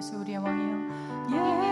예수 우리의 왕이요 예.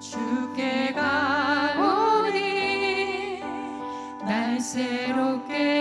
주께 가오니 날 새롭게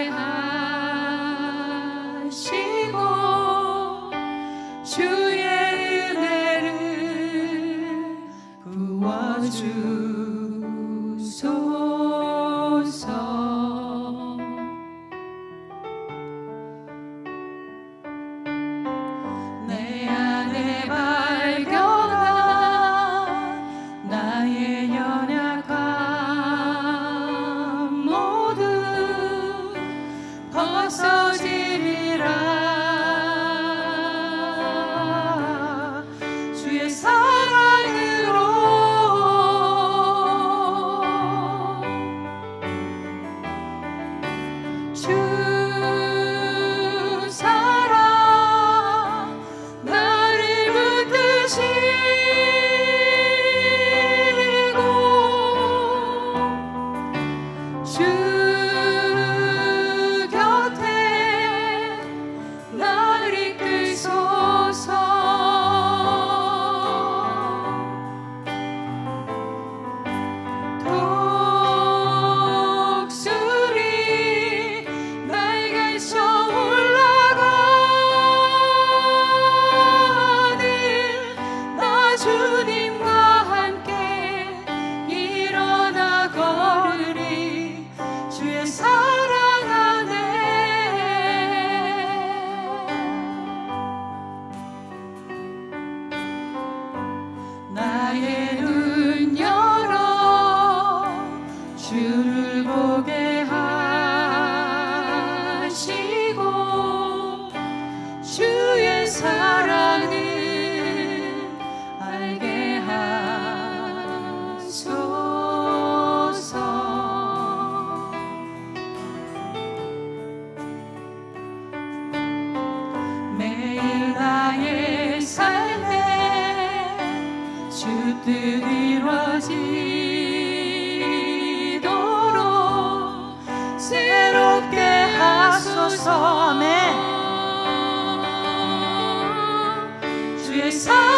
뜻 이루어지도록 새롭게 하소서. 아멘. 주의 사랑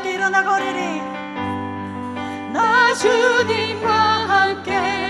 함께 일어나 거리리. 나 주님과 함께